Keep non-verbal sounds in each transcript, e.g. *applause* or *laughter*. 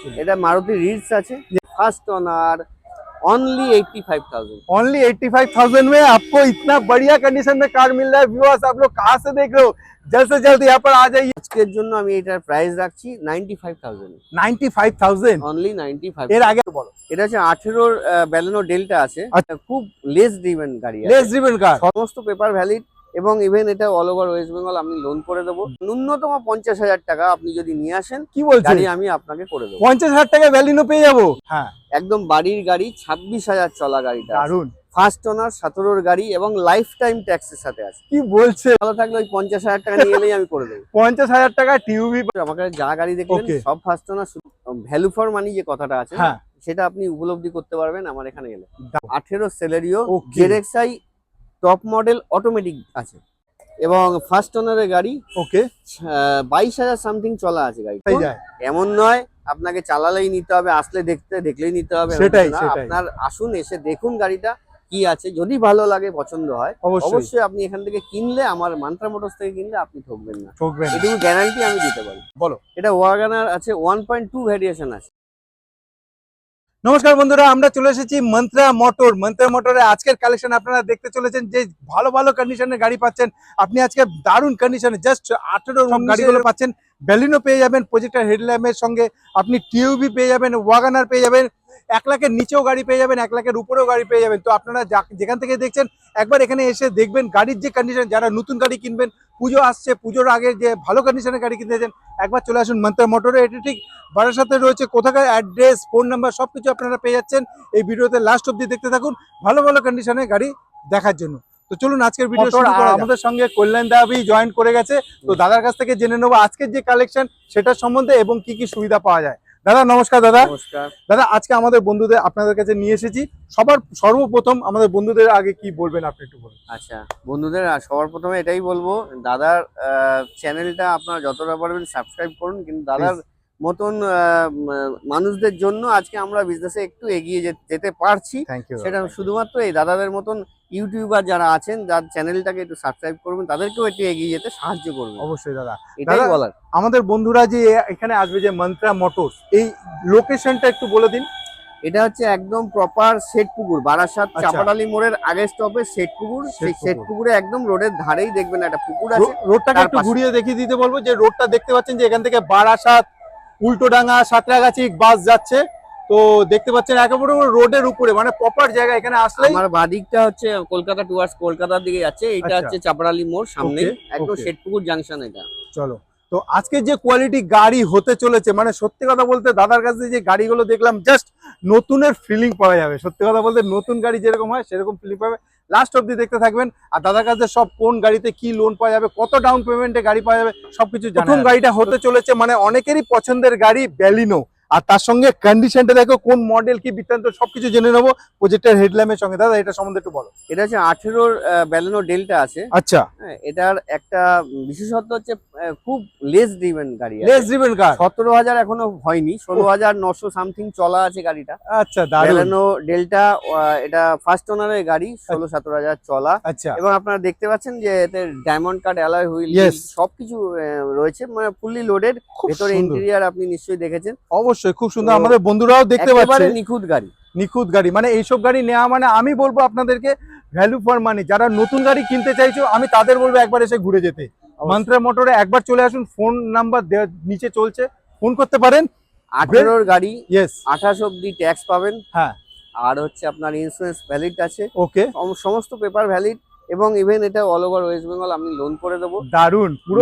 actually? এটা Maruti Ritz আছে first owner only eighty five thousand only 85,000 में आपको इतना बढ़िया कंडीशन में कार मिल रहा है व्यूअर्स आप लोग कहाँ से देख रहे हो जल्द से जल्द यहाँ पर आ जाइए আজকের জন্য আমি এটার প্রাইস রাখছি ninety five thousand 95,000 only ninety five এর আগে বলো এটা হচ্ছে আঠেরোর ব্যালেনো ডেল্টা আছে আচ্ছা। খুব লেস ড্রিভেন গাড়ি আছে। लेस ड्रिवन कार সমস্ত পেপার ভ্যালিড এবং ইভেন এটা অল ওভার ওয়েস্ট বেঙ্গল আমি লোন করে দেবো। ন্যূনতম পঞ্চাশ হাজার টাকা আপনি যদি নিয়ে আসেন কি বলছেন আমি আপনাকে করে দেবো। পঞ্চাশ হাজার টাকা ভ্যালিনো পেয়ে যাব? হ্যাঁ। একদম বাড়ির গাড়ি ছাব্বিশ হাজার চলা গাড়িটা দারুণ ফার্স্ট ওনার সতেরোর গাড়ি এবং লাইফ টাইম ট্যাক্সের সাথে আছে। কি বলছে? ভালো থাকলে ওই পঞ্চাশ হাজার টাকা নিয়ে এলেই আমি করে দেবো। পঞ্চাশ হাজার টাকা টিউবি আমাকে যা গাড়ি Okay. সব first owner value for money যে কথাটা আছে হ্যাঁ। সেটা আপনি উপলব্ধি করতে পারবেন আমার এখানে এলে। দারুণ। আঠেরো Celerio. Z X I top model automatic আছে। এবং ফার্স্ট ওনারের গাড়ি ওকে। বাইশ হাজার সামথিং চলা আছে গাড়ি এমন নয় আপনাকে চালালেই নিতে হবে আসলে দেখতে দেখলেই নিতে হবে সেটাই। আপনার আসুন এসে দেখুন গাড়িটা কি আছে যদি ভালো লাগে পছন্দ হয় অবশ্যই। অবশ্যই আপনি এখান থেকে কিনলে আমার মান্ত্রা মোটরস থেকে কিনলে আপনি ঠকবেন না। ঠকবেন এটুকু গ্যারান্টি আমি দিতে পারি। বলো। এটা ওয়াগানার আছে ওয়ান পয়েন্ট টু ভ্যারিয়েশন আছে। নমস্কার বন্ধুরা আমরা চলে এসেছি মন্ত্রা মোটর। মন্ত্রা মোটরে আজকের কালেকশন আপনারা দেখতে চলেছেন যে ভালো ভালো কন্ডিশনের গাড়ি পাচ্ছেন। আপনি আজকে দারুণ কন্ডিশনে জাস্ট আঠেরো গাড়িগুলো পাচ্ছেন। ব্যালিনো পেয়ে যাবেন, প্রজেক্টার হেডল্যাম্পের সঙ্গে আপনি টিউবি পেয়ে যাবেন, ওয়াগানার পেয়ে যাবেন, এক লাখের নিচেও গাড়ি পেয়ে যাবেন, এক লাখের উপরেও গাড়ি পেয়ে যাবেন। তো আপনারা যেখান থেকে দেখছেন, একবার এখানে এসে দেখবেন গাড়ির যে কন্ডিশন যারা নতুন গাড়ি কিনবেন, পুজো আসছে, পুজোর আগে যে ভালো কন্ডিশনের গাড়ি কিনতে চান একবার চলে আসুন মন্ত্রা মোটরে, এটি ঠিক বারাসাতে রয়েছে, কোথাকার অ্যাড্রেস ফোন নাম্বার সবকিছু আপনারা পেয়ে যাচ্ছেন। এই ভিডিওতে লাস্ট অব্দি দেখতে থাকুন, ভালো ভালো কন্ডিশনে গাড়ি দেখার জন্য। তো চলুন আজকের ভিডিও। আমাদের সঙ্গে কল্যাণ দাবি জয়েন করে গেছে। তো দাদার কাছ থেকে জেনে নেব আজকের যে কালেকশন সেটার সম্বন্ধে এবং কি কি সুবিধা পাওয়া যায়। দাদা নমস্কার দাদা। নমস্কার। দাদা আজকে আমাদের বন্ধুদের আপনাদের কাছে নিয়ে এসেছি। সবার সর্বপ্রথম আমাদের বন্ধুদের আগে কি বলবেন আপনি একটু বলুন। আচ্ছা বন্ধুদের সবার প্রথমে এটাই বলব দাদার চ্যানেলটা আপনারা যতটা পারবেন সাবস্ক্রাইব করুন কিন্তু দাদার মতন মানুষদের জন্য আজকে আমরা বিজনেসে একটু এগিয়ে যেতে পারছি। সেটা শুধুমাত্র এই দাদাদের মতন ইউটিউবার যারা আছেন যার চ্যানেলটাকে একটু সাবস্ক্রাইব করবেন তাদেরকেও একটু এগিয়ে যেতে সাহায্য করবেন। অবশ্যই দাদা। এটাই বলার। আমাদের বন্ধুরা যে এখানে আসবে যে মন্ত্রা মোটরস এই লোকেশনটা একটু বলে দিন। এটা হচ্ছে একদম প্রপার শেঠপুকুর বারাসাত আচ্ছা। চাপাটালি মোড়ের আগের স্টপে শেঠপুকুর। সেই। শেঠপুকুরে। একদম রোডের ধারেই দেখবেন একটা পুকুর আছে। রোডটাকে একটু ঘুরিয়ে দেখিয়ে দিতে বলব যে রোডটা দেখতে পাচ্ছেন যে এখান থেকে বারাসাত উল্টোডাঙ্গা সাঁতরাগাছি বাস যাচ্ছে। তো দেখতে পাচ্ছেন একেবারে রোডের উপরে মানে প্রপার জায়গা এখানে আসলে আমার বাদিকটা হচ্ছে কলকাতা টুয়ার্স কলকাতার দিকে যাচ্ছে এটা আচ্ছা। হচ্ছে চাপড়ালি মোড় সামনে একদম. শেঠপুকুর জাংশন এটা। চলো তো আজকে যে কোয়ালিটি গাড়ি হতে চলেছে মানে সত্যি কথা বলতে দাদার কাছে যে গাড়িগুলো দেখলাম জাস্ট নতুনের ফিলিং পাওয়া যাবে। সত্যি কথা বলতে নতুন গাড়ি যেরকম হয় সেরকম ফিলিং পাবে। লাস্ট অব্দি দেখতে থাকবেন। আর দাদার কাছে সব কোন গাড়িতে কি লোন পাওয়া যাবে কত ডাউন পেমেন্টে গাড়ি পাওয়া যাবে সবকিছু প্রথম গাড়িটা হতে চলেছে মানে অনেকেরই পছন্দের গাড়ি ব্যালিনো আর তার সঙ্গে কন্ডিশনটা দেখো কোন মডেল কি বৃত্তান্ত সবকিছু জেনে নেব। প্রজেক্টের হেডল্যাম্পের সঙ্গে। দাদা এটা সম্বন্ধে একটু বলো। এটা হচ্ছে আঠেরোর ব্যালেনো ডেলটা আছে। আচ্ছা। এটার একটা বিশেষত্ব হচ্ছে খুব লেস ড্রিভেন গাড়ি লেস ড্রিভেন কার সতেরো হাজার এখনও হয়নি ষোলো হাজার নশো সামথিং চলা আছে গাড়িটা। আচ্ছা দারুণ। ডেল্টা এটা ফার্স্ট ওনারের গাড়ি ষোলো সতেরো হাজার চলা। আচ্ছা। এবং আপনারা দেখতে পাচ্ছেন যে এতে ডায়মন্ড কার্ড অ্যালয় হুইল সবকিছু রয়েছে মানে ফুললি লোডেড ভেতরে ইন্টেরিয়ার আপনি নিশ্চয়ই দেখেছেন। অবশ্যই খুব সুন্দর। আমাদের বন্ধুরাও দেখতে একেবারে পাচ্ছে নিখুঁত গাড়ি। নিখুঁত গাড়ি। মানে এইসব গাড়ি নেওয়া মানে আমি বলব আপনাদেরকে ভ্যালু ফর মানি যারা নতুন গাড়ি কিনতে চাইছো আমি তাদের বলব একবার এসে ঘুরে যেতে। মন্ত্রা মোটরে একবার চলে আসুন ফোন নাম্বার নিচে চলছে। ফোন করতে পারেন। আঠেরোর গাড়ি ইয়েস আঠাশ অব্দি ট্যাক্স পাবেন। হ্যাঁ। আর হচ্ছে আপনার ইন্স্যুরেন্স ভ্যালিড আছে। ওকে সম- সমস্ত পেপার ভ্যালিড এবং ইভেন এটা অল ওভার ওয়েস্ট বেঙ্গল আমি লোন করে দেবো। দারুণ পুরো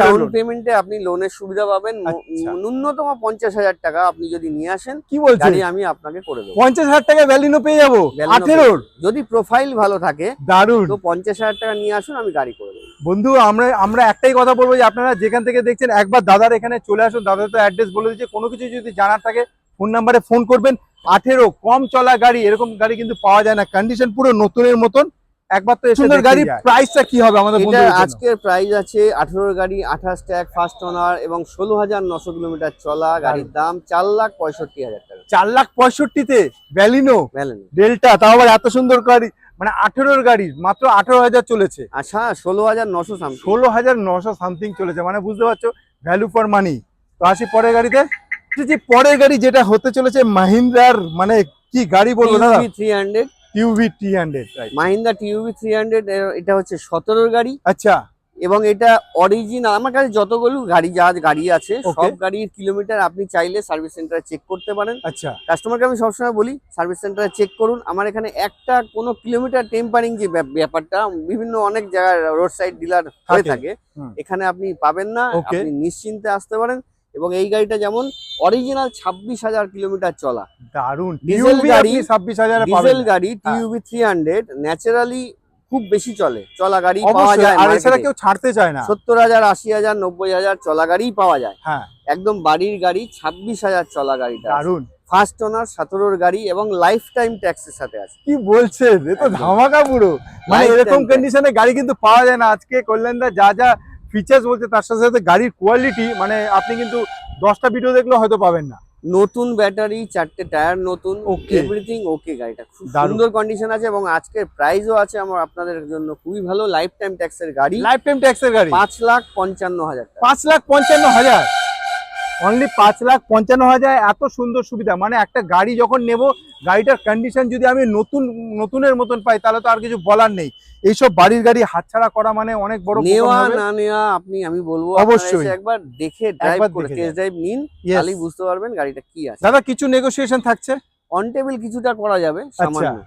ডাউন পেমেন্টে আপনি লোনের সুবিধা পাবেন। আচ্ছা। ন্যূনতম পঞ্চাশ হাজার টাকা আপনি যদি নিয়ে আসেন কি বলছেন? আমি আপনাকে করে দেবো। পঞ্চাশ হাজার টাকা ভ্যালিনো পেয়ে যাব। আঠেরোর। যদি প্রোফাইল ভালো থাকে দারুণ তো পঞ্চাশ হাজার টাকা নিয়ে আসুন আমি গাড়ি করে দেবো। বন্ধু আমরা আমরা একটাই কথা বলব যে আপনারা যেখান থেকে দেখছেন একবার দাদার এখানে চলে আসুন। দাদা তো অ্যাড্রেস বলে দিচ্ছে কোনো কিছু যদি জানার থাকে ফোন নাম্বারে ফোন করবেন। আঠেরো কম চলা গাড়ি এরকম গাড়ি কিন্তু পাওয়া যায় না। কন্ডিশন পুরো নতুনের মতন। একবার তো সুন্দর গাড়ি প্রাইসটা কি হবে আমাদের বন্ধুদের আজকের প্রাইস আছে আঠারোর গাড়ি আঠাশ ট্যাগ ফার্স্ট ওনার এবং ষোলো হাজার নশো কিলোমিটার চলা গাড়ির দাম চার লাখ পঁয়ষট্টি হাজার টাকা। চার লাখ পঁয়ষট্টিতে ভ্যালিনো ভ্যালেন ডেল্টা তাও আবার এত সুন্দর গাড়ি মানে আঠেরোর গাড়ি মাত্র আঠেরো হাজার চলেছে। আচ্ছা ষোলো হাজার নশো সামথিং ষোলো হাজার নশো সামথিং চলেছে মানে বুঝতে পারছ ভ্যালু ফর মানি তো আসি পরের গাড়িতে। যে পরের গাড়ি যেটা হতে চলেছে মাহিন্দ্রার মানে কি গাড়ি বলব দাদা? Three hundred TUV T hundred Mahindra TUV three hundred এটা হচ্ছে সতেরোর গাড়ি। আচ্ছা। এবং এটা অরিজিনাল আমার কাছে যতগুলো গাড়ি যা গাড়ি আছে সব গাড়ির কিলোমিটার আপনি চাইলে সার্ভিস সেন্টারে চেক করতে পারেন। আচ্ছা। কাস্টমারকে আমি সবসময় বলি সার্ভিস সেন্টারে চেক করুন। আমার এখানে একটা কোনো কিলোমিটার টেম্পারিং যে ব্যাপারটা বিভিন্ন অনেক জায়গায় রোড সাইড ডিলার হয়ে থাকে। এখানে আপনি পাবেন না. আপনি নিশ্চিন্তে আসতে পারেন। এবং এই গাড়িটা যেমন অরিজিনাল ছাব্বিশ হাজার কিলোমিটার চলা। দারুণ ডিজেল গাড়ি, ছাব্বিশ হাজারে ডিজেল গাড়ি। টিউবি থ্রি হান্ড্রেড ন্যাচারালি খুব বেশি চলে। চলা গাড়ি পাওয়া যায় আর এছাড়া কেউ ছাড়তে চায় না। সত্তর হাজার আশি হাজার নব্বই হাজার চলা গাড়িই পাওয়া যায়। হ্যাঁ। একদম বাড়ির গাড়ি ছাব্বিশ হাজার চলা গাড়িটা দারুণ ফার্স্ট ওনার সতেরোর গাড়ি এবং লাইফ টাইম ট্যাক্সের সাথে আছে। কি বলছেন? এ তো। ধামাকা পুরো। মানে এরকম। কন্ডিশনে গাড়ি কিন্তু পাওয়া যায় না। আজকে কল্যাণদা যা যা ফিচার্স বলতে তার সাথে সাথে গাড়ির কোয়ালিটি মানে আপনি কিন্তু দশটা ভিডিও দেখলে হয়তো পাবেন না। নতুন ব্যাটারি চারটে টায়ার নতুন ওকে এভরিথিং ওকে গাড়িটা। খুব। সুন্দর কন্ডিশন আছে এবং আজকের প্রাইসও আছে আমার আপনাদের জন্য। খুবই ভালো লাইফ টাইম ট্যাক্সের গাড়ি। লাইফ টাইম ট্যাক্সের গাড়ি? পাঁচ লাখ পঞ্চান্ন হাজার টাকা। পাঁচ লাখ পঞ্চান্ন হাজার? অনলি পাঁচ লাখ পঞ্চান্ন হাজার এত সুন্দর সুবিধা। মানে একটা গাড়ি যখন নেব গাড়িটার কন্ডিশন যদি আমি নতুন নতুনের মতন পাই তাহলে তো আর কিছু বলার নেই। এইসব বাড়ির গাড়ি হাতছাড়া করা মানে অনেক বড় নেওয়া না নেওয়া আপনি আমি বলব অবশ্যই। একবার দেখে ড্রাইভ একবার করে টেস্ট ড্রাইভ নিন Yes. বুঝতে পারবেন গাড়িটা কি আছে। দাদা কিছু নেগোসিয়েশন থাকছে? অন টেবিল কিছুটা করা যাবে সামান্য না।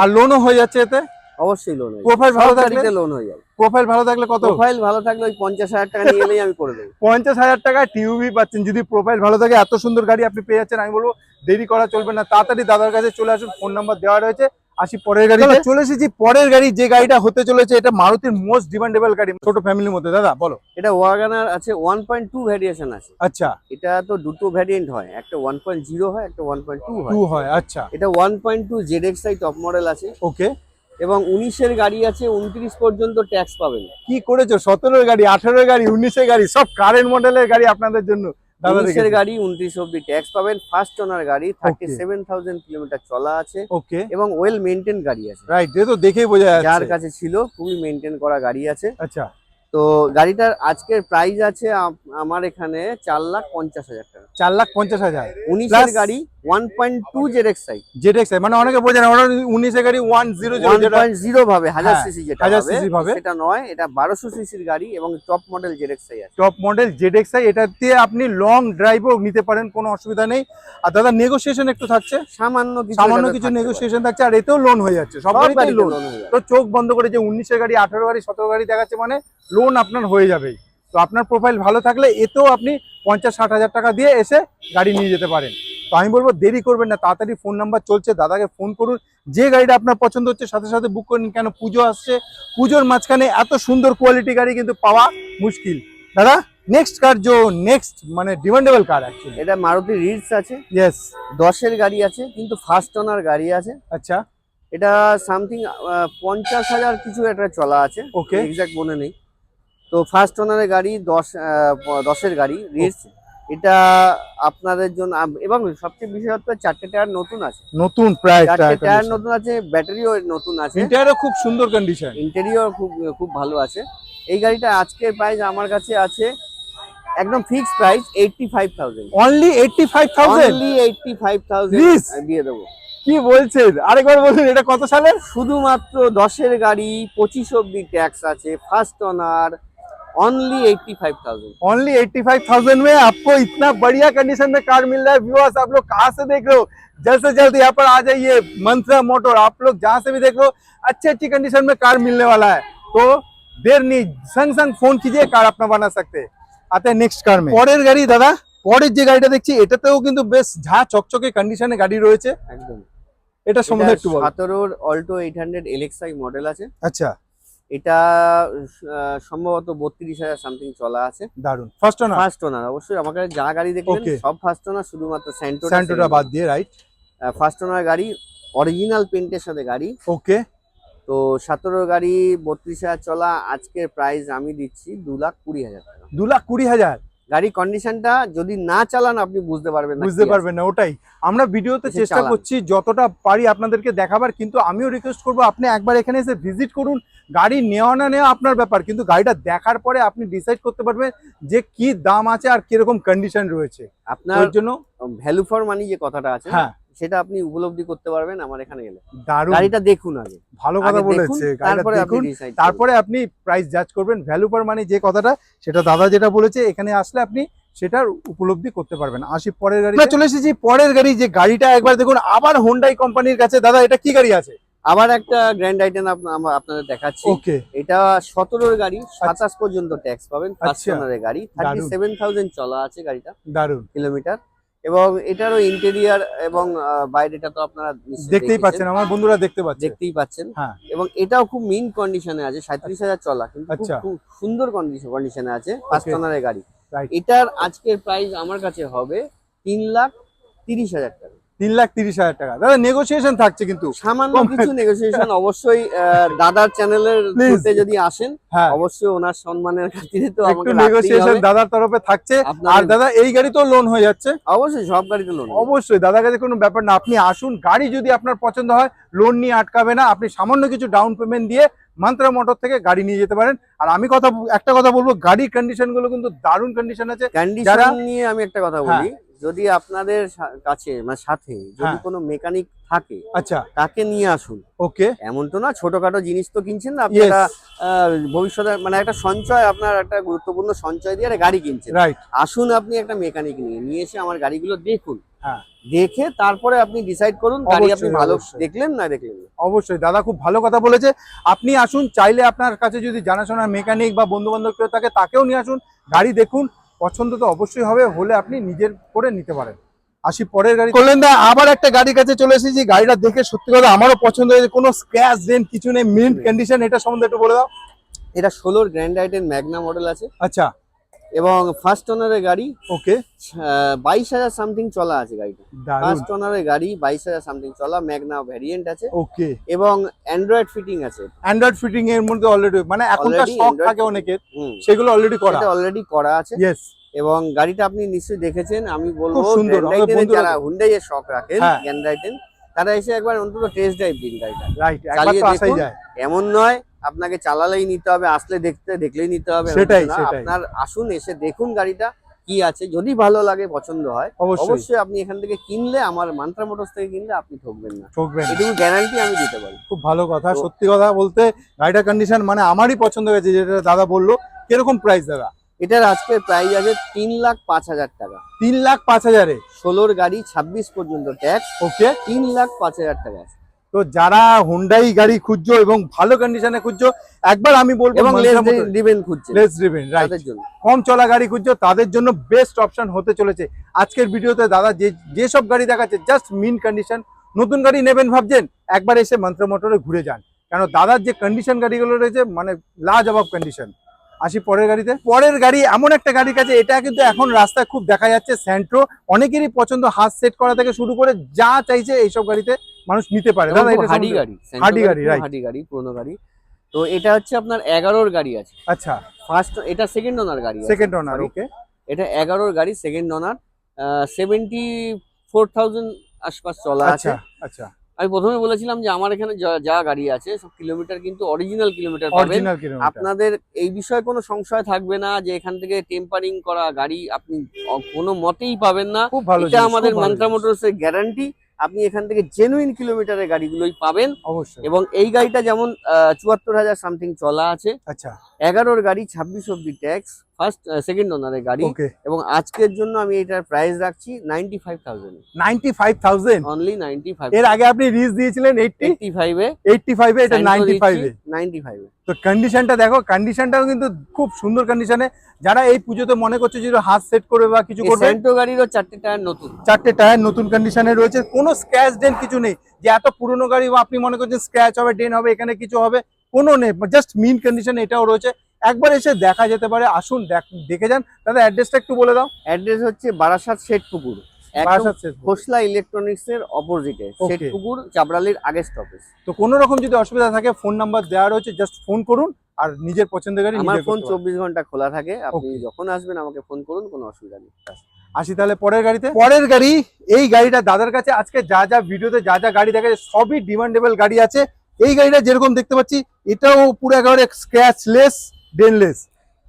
আর লোনও হয়ে যাচ্ছে এতে? অবশ্যই লোন হয়ে Profile ভালো থাকলে? লোন হয়ে যাবে। প্রোফাইল ভালো থাকলে কত? প্রোফাইল ভালো থাকলে ওই পঞ্চাশ হাজার টাকা নিয়ে এলেই আমি করে দেবো। পঞ্চাশ হাজার টাকা টিউবি পাচ্ছেন যদি প্রোফাইল ভালো থাকে এত সুন্দর গাড়ি আপনি পেয়ে যাচ্ছেন আমি বলব দেরি করা চলবে না। তাড়াতাড়ি দাদার কাছে চলে আসুন ফোন নাম্বার দেওয়া রয়েছে। আসি পরের গাড়ি চলে এসেছি পরের গাড়ি যে গাড়িটা হতে চলেছে এটা মারুতির মোস্ট ডিমান্ডেবল গাড়ি ছোট ফ্যামিলির মধ্যে। দাদা বলো। এটা ওয়াগানার আছে ওয়ান পয়েন্ট টু ভ্যারিয়েশন আছে। আচ্ছা। এটা তো দুটো ভ্যারিয়েন্ট হয় একটা ওয়ান পয়েন্ট জিরো হয় একটা ওয়ান পয়েন্ট টু হয়। আচ্ছা। এটা one point two Z X I top model আছে। ওকে এবং উনিশের গাড়ি আছে উনত্রিশ পর্যন্ত ট্যাক্স পাবেন। কি করেছ? সতেরোর গাড়ি আঠেরোর গাড়ি উনিশের গাড়ি সব কারেন্ট মডেলের গাড়ি আপনাদের জন্য উনিশের গাড়ি উনত্রিশ অব্দি ট্যাক্স পাবেন। ফার্স্ট ওনার গাড়ি থার্টি সেভেন থাউজেন্ড কিলোমিটার চলা আছে ওকে এবং ওয়েল মেনটেন গাড়ি আছে। রাইট এ তো দেখেই বোঝা যার কাছে ছিল খুবই মেনটেন করা গাড়ি আছে। আচ্ছা। তো গাড়িটার আজকের প্রাইস আছে আমার এখানে চার লাখ পঞ্চাশ হাজার টাকা। চার লাখ পঞ্চাশ হাজার। উনিশের গাড়ি one point two Z X I Z X মানে অনেকে বোঝে না গাড়ি যেটা ভাবে হ্যাঁ, সিসি যেটা হবে, CC ভাবে। সেটা নয় এটা সিসির গাড়ি এবং টপ মডেল আছে। Top model Z X I এটা আপনি লং ড্রাইভও নিতে পারেন কোনো অসুবিধা নেই। আর দাদা নেগোসিয়েশন একটু থাকছে? সামান্য কিছু সামান্য কিছু নেগোসিয়েশন থাকছে আর এতেও লোন হয়ে যাচ্ছে। সব সব গাড়িতে লোন হয়ে যাবে। তো চোখ বন্ধ করে যে উনিশের গাড়ি আঠারো গাড়ি সতেরো গাড়ি দেখাচ্ছে মানে লোন আপনার হয়ে যাবেই। তো আপনার প্রোফাইল ভালো থাকলে এতেও আপনি পঞ্চাশ ষাট হাজার টাকা দিয়ে এসে গাড়ি নিয়ে যেতে পারেন। তো আমি বলব দেরি করবেন না তাড়াতাড়ি ফোন নাম্বার চলছে দাদাকে ফোন করুন। যে গাড়িটা আপনার পছন্দ হচ্ছে সাথে সাথে বুক করে নিন। কেন পুজো আসছে। পুজোর মাঝখানে এত সুন্দর কোয়ালিটি গাড়ি কিন্তু পাওয়া মুশকিল। দাদা নেক্সট কার জো নেক্সট মানে ডিমান্ডেবল কার অ্যাকচুয়ালি এটা মারুতি রিডস আছে। ইয়েস দশের গাড়ি আছে কিন্তু ফার্স্ট ওনার গাড়ি আছে। আচ্ছা। এটা সামথিং পঞ্চাশ হাজার কিছু একটা চলা আছে। ওকে এক্সাক্ট মনে নেই। তো ফার্স্ট ওনারের গাড়ি দশ দশের গাড়ি রিডস এটা আপনাদের জন্য এবং সবচেয়ে বিশেষত্ব চারটে টায়ার নতুন আছে। নতুন প্রায় চারটে টায়ার নতুন। আছে ব্যাটারিও নতুন আছে। ইন্টারও খুব সুন্দর কন্ডিশন ইন্টেরিয়র খুব খুব ভালো আছে। এই গাড়িটা আজকের প্রাইস আমার কাছে আছে একদম fix price eighty five thousand only eighty five thousand only eighty five thousand Please. দিয়ে দেবো। কি বলছেন? আরেকবার বলুন এটা কত সালের? শুধুমাত্র দশের গাড়ি পঁচিশ অব্দি ট্যাক্স আছে first owner only eighty five thousand only eighty five thousand में आपको इतना बढ़िया कंडीशन में कार मिल रहा है व्यूअर्स आप लोग कहाँ से देख रहे हो? जल्द से जल्द यहाँ पर आ जाइए मंत्रा मोटर आप लोग जहाँ से भी देख रहे हो अच्छी अच्छी कंडीशन में कार मिलने वाला है। तो देर नहीं संग संग फ़ोन कीजिए कार अपना बना सकते। आते हैं नेक्स्ट कार में। পরের गाड़ी दादा। পরের যে গাড়িটা দেখছি এটাতেও কিন্তু বেশ ঝা চকচকে কন্ডিশনে গাড়ি রয়েছে। একদম। এটা সম্বন্ধে একটু বলো। 17 অল্টো 800 এলএক্সআই মডেল আছে। আচ্ছা। এটা সম্ভবত বত্রিশ হাজার সামথিং চলা আছে। দারুণ ফার্স্ট ওনার ফার্স্ট ওনার অবশ্যই। আমাকে যা গাড়ি দেখবেন. সব ফার্স্ট ওনার শুধুমাত্র স্যান্টো স্যান্টোটা বাদ দিয়ে রাইট ফার্স্ট ওনার গাড়ি অরিজিনাল পেন্টের সাথে গাড়ি। ওকে তো সতেরো গাড়ি বত্রিশ হাজার চলা আজকের প্রাইস আমি দিচ্ছি দু লাখ কুড়ি হাজার টাকা। দু লাখ কুড়ি হাজার? গাড়ি কন্ডিশনটা যদি না চালান আপনি বুঝতে পারবেন বুঝতে পারবেন না ওটাই। আমরা ভিডিওতে চেষ্টা করছি যতটা পারি আপনাদেরকে দেখাবার কিন্তু আমিও রিকোয়েস্ট করব আপনি একবার এখানে এসে ভিজিট করুন। গাড়ি নেওয়া না নেওয়া আপনার ব্যাপার কিন্তু গাড়িটা দেখার পরে আপনি ডিসাইড করতে পারবেন যে কি দাম আছে আর কীরকম কন্ডিশন রয়েছে। আপনার জন্য ভ্যালু ফর মানি যে কথাটা আছে হ্যাঁ। সেটা আপনি উপলব্ধি করতে পারবেন আমার এখানে গেলে গাড়িটা দেখুন আগে। ভালো কথা বলেছে তারপরে আপনি দেখুন তারপরে আপনি প্রাইস জাজ করবেন। ভ্যালু পার মানে যে কথাটা সেটা দাদা যেটা বলেছে এখানে আসলে আপনি সেটার উপলব্ধি করতে পারবেন। আসি পরের গাড়ি চলে এসেছি পরের গাড়ি যে গাড়িটা একবার দেখুন আবার হোন্ডাই কোম্পানির কাছে। দাদা এটা কি গাড়ি আছে? আবার একটা গ্র্যান্ড আইটেম আপনাদের দেখাচ্ছি। ওকে এটা সতেরোর গাড়ি সাতাশ পর্যন্ত ট্যাক্স পাবেন ফার্স্ট আচ্ছা। গাড়ি। থার্টি। সেভেন থাউজেন্ড চলা আছে গাড়িটা। দারুণ কিলোমিটার এবং এটারও ইন্টেরিয়ার এবং বাইরেটা তো আপনারা দেখতেই পাচ্ছেন আমার বন্ধুরা দেখতে পাচ্ছেন দেখতেই পাচ্ছেন হ্যাঁ। এবং এটাও খুব মিন কন্ডিশনে আছে সাঁত্রিশ হাজার চলা কিন্তু খুব- আচ্ছা। সুন্দর কন্ডিশন আছে পাঁচ. গাড়ি এটার আজকের প্রাইস আমার কাছে হবে তিন লাখ তিরিশ হাজার টাকা তিন লাখ তিরিশ হাজার টাকা। দাদা নেগোসিয়েশন থাকছে কিন্তু। সামান্য কিছু নেগোসিয়েশন অবশ্যই দাদার চ্যানেলের *laughs* Please. যদি আসেন হ্যাঁ। অবশ্যই ওনার সম্মানের খাতিরে তো একটু নেগোসিয়েশন দাদার তরফে থাকছে। আর দাদা এই গাড়ি তো লোন হয়ে যাচ্ছে। অবশ্যই সব গাড়িতে লোন অবশ্যই দাদার কাছে কোনো ব্যাপার না। আপনি আসুন গাড়ি যদি আপনার পছন্দ হয় লোন নিয়ে আটকাবে না। আপনি সামান্য কিছু ডাউন পেমেন্ট দিয়ে মান্ত্রা মোটর থেকে গাড়ি নিয়ে যেতে পারেন। আর আমি কথা একটা কথা বলব গাড়ির কন্ডিশনগুলো কিন্তু দারুণ কন্ডিশন আছে। কন্ডিশন যারা- নিয়ে আমি একটা কথা বলি যদি আপনাদের কাছে মানে সাথে যদি হ্যাঁ। কোনো মেকানিক থাকে আচ্ছা। তাকে নিয়ে আসুন। ওকে। এমন তো না ছোটখাটো জিনিস তো কিনছেন না আপনি একটা আহ, ভবিষ্যতে মানে একটা সঞ্চয় আপনার একটা গুরুত্বপূর্ণ সঞ্চয় দিয়ে একটা গাড়ি কিনছেন। রাইট আসুন আপনি একটা মেকানিক নিয়ে নিয়ে এসে আমার গাড়িগুলো দেখুন। হ্যাঁ। দেখে তারপরে আপনি ডিসাইড করুন গাড়ি আপনি ভালো দেখলেন না দেখলেন অবশ্যই দাদা খুব ভালো কথা বলেছে। আপনি আসুন চাইলে আপনার কাছে যদি জানাশোনা মেকানিক বা বন্ধু বান্ধব কেউ থাকে তাকেও নিয়ে আসুন গাড়ি দেখুন পছন্দ তো অবশ্যই হবে হলে আপনি নিজের করে নিতে পারেন। আসি পরের গাড়ি করলেন দা আবার একটা গাড়ির কাছে চলে এসেছি গাড়িটা দেখে সত্যি কথা আমারও পছন্দ হয়েছে। কোনো স্ক্র্যাচ দেন কিছু নেই মিন্ট কন্ডিশন এটা সম্বন্ধে একটু বলে দাও। এটা ষোলোর গ্র্যান্ড আইটেন ম্যাগনা মডেল আছে। আচ্ছা। এবং ফার্স্ট ওনারের গাড়ি ওকে বাইশ হাজার সামথিং চলা আছে গাড়িটা। ফার্স্ট ওনারের গাড়ি বাইশ হাজার সামথিং চলা ম্যাগনা ভ্যারিয়েন্ট আছে। ওকে এবং অ্যান্ড্রয়েড ফিটিং আছে। অ্যান্ড্রয়েড ফিটিং এর মধ্যে অলরেডি মানে এখনকার শখ থাকে অনেকের। সেগুলো অলরেডি করা। অলরেডি করা আছে। ইয়েস এবং গাড়িটা আপনি নিশ্চয়ই দেখেছেন আমি বলব যারা হুন্ডাই এর শখ রাখেন। গ্যান্ডাইটেন তারা এসে একবার অন্তত টেস্ট ড্রাইভ দিন গাড়িটা। রাইট একবার চালিয়ে তো আসাই দেখুন। যায়। এমন নয় আপনাকে চালালেই নিতে হবে আসলে দেখতে দেখলেই নিতে হবে সেটাই। আপনার আসুন এসে দেখুন গাড়িটা কি আছে। যদি ভালো লাগে পছন্দ হয় অবশ্যই। আপনি এখান থেকে কিনলে আমার মান্ত্রা মোটরস থেকে কিনলে আপনি ঠকবেন না। ঠকবেন এটুকু গ্যারান্টি আমি দিতে পারি। খুব ভালো কথা। সত্যি কথা বলতে গাড়িটার কন্ডিশন মানে আমারই পছন্দ হয়েছে যেটা দাদা বলল। কীরকম প্রাইস দাদা? এটার আজকের প্রাইস আছে তিন লাখ পাঁচ হাজার টাকা। তিন লাখ পাঁচ হাজারে? ষোলোর গাড়ি ছাব্বিশ পর্যন্ত ট্যাক্স। ওকে তিন লাখ পাঁচ হাজার টাকা আছে। তো যারা হুন্ডাই গাড়ি খুঁজছো এবং ভালো কন্ডিশনে খুঁজছো একবার আমি বলব এবং লেস রাইট কম চলা গাড়ি খুঁজছো তাদের জন্য বেস্ট অপশন হতে চলেছে। আজকের ভিডিওতে দাদা যে যেসব গাড়ি দেখাচ্ছে জাস্ট মিন কন্ডিশন নতুন গাড়ি নেবেন ভাবছেন একবার এসে মন্ত্র মোটরে ঘুরে যান। কেন দাদার যে কন্ডিশন গাড়িগুলো রয়েছে মানে লাজবাব কন্ডিশন আসি পরের গাড়িতে। পরের গাড়ি এমন একটা গাড়ির কাছে এটা কিন্তু এখন রাস্তায় খুব দেখা যাচ্ছে স্যান্ট্রো অনেকেরই পছন্দ হাত সেট করা থেকে শুরু করে যা চাইছে এইসব গাড়িতে। মানুষ নিতে পারে। দাদা এটা হাডি গাড়ি হাডি গাড়ি, খুব হাডি গাড়ি পুরোনো গাড়ি। তো এটা হচ্ছে আপনার এগারোর গাড়ি আছে। আচ্ছা। ফার্স্ট এটা সেকেন্ড ওনার গাড়ি সেকেন্ড ওনার ওকে এটা এগারোর গাড়ি second owner seventy four thousand আশপাশ চলা আছে। আচ্ছা আচ্ছা। আমি প্রথমে বলেছিলাম যে আমার এখানে যা- গাড়ি আছে সব কিলোমিটার কিন্তু অরিজিনাল কিলোমিটার পাবেন। আপনাদের এই বিষয়ে কোনো সংশয় থাকবে না যে এখান থেকে টেম্পারিং করা গাড়ি আপনি কোনো মতেই পাবেন না। এটা আমাদের মান্ত্রা। মোটরসের গ্যারান্টি আপনি এখান থেকে জেনুইন কিলোমিটারের গাড়িগুলোই পাবেন। অবশ্যই। এবং এই গাড়িটা যেমন চুয়াত্তর হাজার সামথিং চলা আছে। আচ্ছা। এগারোর গাড়ি ছাব্বিশ অব্দি ট্যাক্স ফার্স্ট সেকেন্ড ওনারের গাড়ি। এবং আজকের জন্য আমি এটার প্রাইস রাখছি ninety five thousand ninety five thousand only ninety five এর আগে আপনি রিচ দিয়েছিলেন এইটটি এইটটি ফাইভে এইটটি ফাইভে এটা নাইনটি ফাইভে নাইনটি ফাইভে তো কন্ডিশনটা দেখো কন্ডিশনটাও কিন্তু খুব সুন্দর কন্ডিশনে যারা এই পুজোতে মনে করছে যে হাত সেট করবে বা কিছু করবে সেন্টো গাড়িরও চারটে টায়ার নতুন। চারটে টায়ার নতুন কন্ডিশনে রয়েছে। কোনো স্ক্র্যাচ ডেন কিছু নেই। যে এত পুরনো গাড়ি আপনি মনে করছেন স্ক্র্যাচ হবে ডেন হবে এখানে কিছু হবে কোনো নেই। জাস্ট মিন কন্ডিশন এটাও রয়েছে। একবার এসে দেখা যেতে পারে আসুন দেখ- যান। দাদা অ্যাড্রেসটা একটু বলে দাও। অ্যাড্রেস হচ্ছে বারাসাত শেঠপুকুর। খোসলা ইলেকট্রনিক্স এর অপোজিটে. শেঠপুকুর চাবড়ালির আগের স্টপেজ তো কোনো রকম যদি অসুবিধা থাকে ফোন নাম্বার দেওয়া রয়েছে জাস্ট ফোন করুন আর নিজের পছন্দের গাড়ি আমার ফোন চব্বিশ ঘণ্টা খোলা থাকে আপনি যখন আসবেন আমাকে ফোন করুন কোনো অসুবিধা নেই। আসি তাহলে পরের গাড়িতে? পরের গাড়ি এই গাড়িটা দাদার কাছে আজকে যা যা ভিডিওতে যা যা গাড়ি দেখা যায় সবই ডিমান্ডেবল গাড়ি আছে। এই গাড়িটা যেরকম দেখতে পাচ্ছি এটাও পুরো একেবারে স্ক্র্যাচলেস ডেনলেস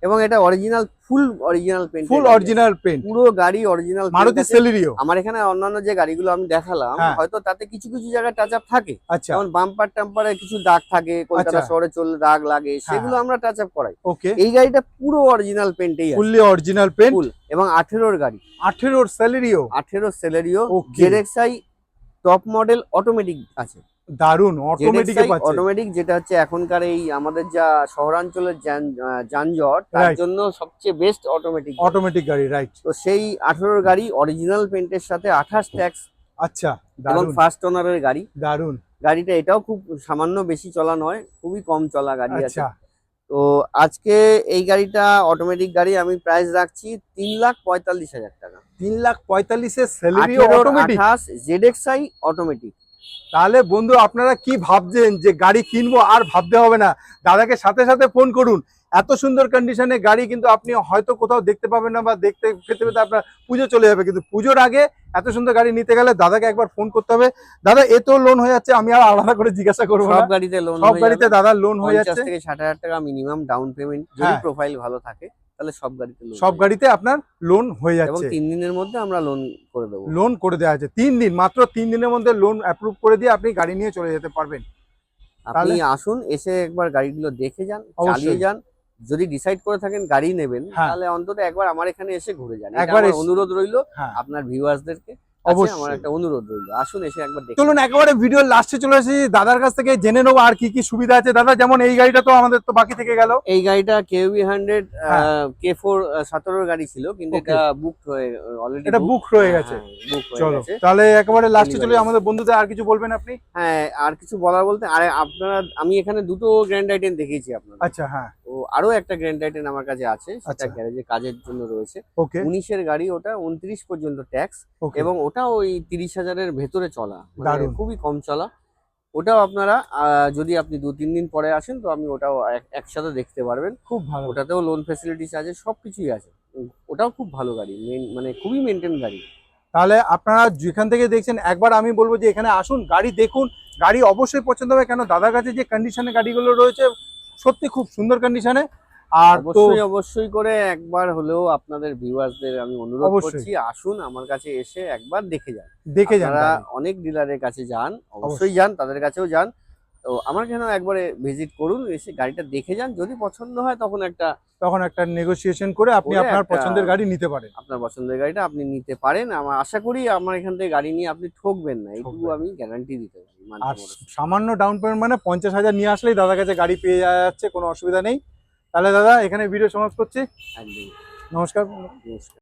এবং এটা original full original paint full original paint পুরো গাড়ি অরিজিনাল মারুতি সেলেরিও আমার এখানে অন্যান্য যে গাড়িগুলো আমি দেখালাম হ্যাঁ। হয়তো তাতে কিছু কিছু জায়গায় টাচ আপ থাকে। আচ্ছা। যেমন বাম্পার টাম্পারে কিছু দাগ থাকে কলকাতা আচ্ছা। শহরে চললে দাগ লাগে সেগুলো হ্যাঁ। আমরা টাচ আপ করাই। ওকে এই গাড়িটা পুরো অরিজিনাল পেন্টেই আছে। ফুললি অরিজিনাল পেন্ট ফুল এবং আঠেরোর গাড়ি। আঠেরোর সেলেরিও আঠেরো Celerio Okay. Z X I top model automatic আছে। দারুণ অটোমেটিক অটোমেটিক যেটা হচ্ছে এখনকার এই আমাদের যা শহরাঞ্চলের যানজট তার জন্য সবচেয়ে বেস্ট অটোমেটিক অটোমেটিক গাড়ি রাইট তো সেই আঠারোর গাড়ি অরিজিনাল পেন্টের সাথে আঠাশ ট্যাক্স আচ্ছা এবং দারুণ ফার্স্ট ওনারের গাড়ি। দারুণ গাড়িটা এটাও খুব সামান্য বেশি চলা নয় খুবই কম চলা গাড়ি আছে। আচ্ছা। তো আজকে এই গাড়িটা অটোমেটিক গাড়ি আমি প্রাইস রাখছি তিন লাখ পঁয়তাল্লিশ হাজার টাকা। তিন লাখ পঁয়তাল্লিশের আঠেরোর অটোমেটিক জেডএক্সআই অটোমেটিক তাহলে বন্ধু আপনারা কি ভাবছেন যে গাড়ি কিনবো আর ভাবতে হবে না? দাদাকে সাথে সাথে ফোন করুন। এত সুন্দর কন্ডিশনে গাড়ি কিন্তু আপনি হয়তো কোথাও দেখতে পাবেন না বা দেখতে পেতে পেতে আপনার পুজো চলে যাবে। কিন্তু পুজোর আগে এত সুন্দর গাড়ি নিতে গেলে দাদাকে একবার ফোন করতে হবে। দাদা এ তো লোন হয়ে যাচ্ছে আমি আর আলাদা করে জিজ্ঞাসা করব সব গাড়িতে লোন সব গাড়িতে দাদা লোন হয়ে যাচ্ছে। থেকে ষাট হাজার টাকা মিনিমাম ডাউন পেমেন্ট যদি হ্যাঁ। প্রোফাইল ভালো থাকে। তাহলে সব গাড়িতে সব গাড়িতে আপনার লোন হয়ে এবং যাচ্ছে। তিন দিনের মধ্যে আমরা লোন করে দেবো। লোন করে দেওয়া আছে। তিন দিন মাত্র তিন দিনের মধ্যে লোন অ্যাপ্রুভ করে দিয়ে আপনি গাড়ি নিয়ে চলে যেতে পারবেন। আপনি আসুন এসে একবার গাড়িগুলো দেখে যান চালিয়ে যান। যদি ডিসাইড করে থাকেন গাড়ি নেবেন হ্যাঁ। তাহলে অন্তত একবার আমার এখানে এসে ঘুরে যান। একবার অনুরোধ রইল হ্যাঁ। আপনার ভিউয়ার্সদেরকে অবশ্যই। আমার একটা অনুরোধ রইল। আসুন এসে একবার দেখে চলুন একেবারে ভিডিওর লাস্টে চলে এসেছি। দাদার কাছ থেকে জেনে নেব আর কি কি সুবিধা আছে। দাদা যেমন এই গাড়িটা তো আমাদের তো বাকি থেকে গেল। এই গাড়িটা কেউবি হান্ড্রেড। কে ফোর সতেরোর গাড়ি ছিল কিন্তু এটা বুক হয়ে অলরেডি এটা বুক হয়ে গেছে। বুক হয়ে চলো তাহলে একেবারে লাস্টে চলে আমাদের বন্ধুদের আর কিছু বলবেন আপনি? হ্যাঁ আর কিছু বলার বলতে আরে আপনারা আমি এখানে দুটো গ্র্যান্ড আইটেম দেখিয়েছি আপনাদের। আচ্ছা হ্যাঁ। আরও একটা গ্র্যান্ড আইটেম আমার কাছে আছে সেটা আচ্ছা। গ্যারেজে কাজের জন্য রয়েছে। উনিশের গাড়ি ওটা উনত্রিশ পর্যন্ত ট্যাক্স এবং ওটা ওই তিরিশ হাজারের ভেতরে চলা মানে খুবই কম চলা। ওটাও আপনারা যদি আপনি দু তিন দিন পরে আসেন তো আমি ওটাও এক- একসাথে দেখতে পারবেন। খুব ভালো। ওটাতেও লোন ফেসিলিটিস আছে সবকিছুই আছে। ওটাও খুব ভালো গাড়ি main- মানে খুবই মেনটেন গাড়ি। তাহলে আপনারা যেখান থেকে দেখছেন একবার আমি বলব যে এখানে আসুন গাড়ি দেখুন। গাড়ি অবশ্যই পছন্দ হবে কেন? দাদার কাছে যে কন্ডিশনে গাড়িগুলো রয়েছে সত্যি খুব সুন্দর কন্ডিশনে আর অবশ্যই অবশ্যই করে একবার হলেও আপনাদের ভিউয়ার্সদের আমি অনুরোধ করছি আসুন আমার কাছে এসে একবার দেখে যান। দেখে যান। অনেক ডিলারের কাছে যান অবশ্যই যান তাদের কাছেও যান। তো আমার কেন একবারে ভিজিট করুন এসে গাড়িটা দেখে যান। যদি পছন্দ হয় তখন একটা তখন একটা নেগোসিয়েশন করে আপনি আপনার পছন্দের গাড়ি নিতে পারেন। আপনার পছন্দের গাড়িটা আপনি নিতে পারেন। আমার আশা করি আমার এখান থেকে গাড়ি নিয়ে আপনি ঠকবেন না। এইটুকু আমি গ্যারান্টি দিতে পারি আর সামান্য ডাউন পেমেন্ট মানে পঞ্চাশ হাজার নিয়ে আসলেই দাদার কাছে গাড়ি পেয়ে যাওয়া যাচ্ছে কোনো অসুবিধা নেই। তাহলে দাদা এখানে ভিডিও সমাপ্ত করছি। নমস্কার। নমস্কার।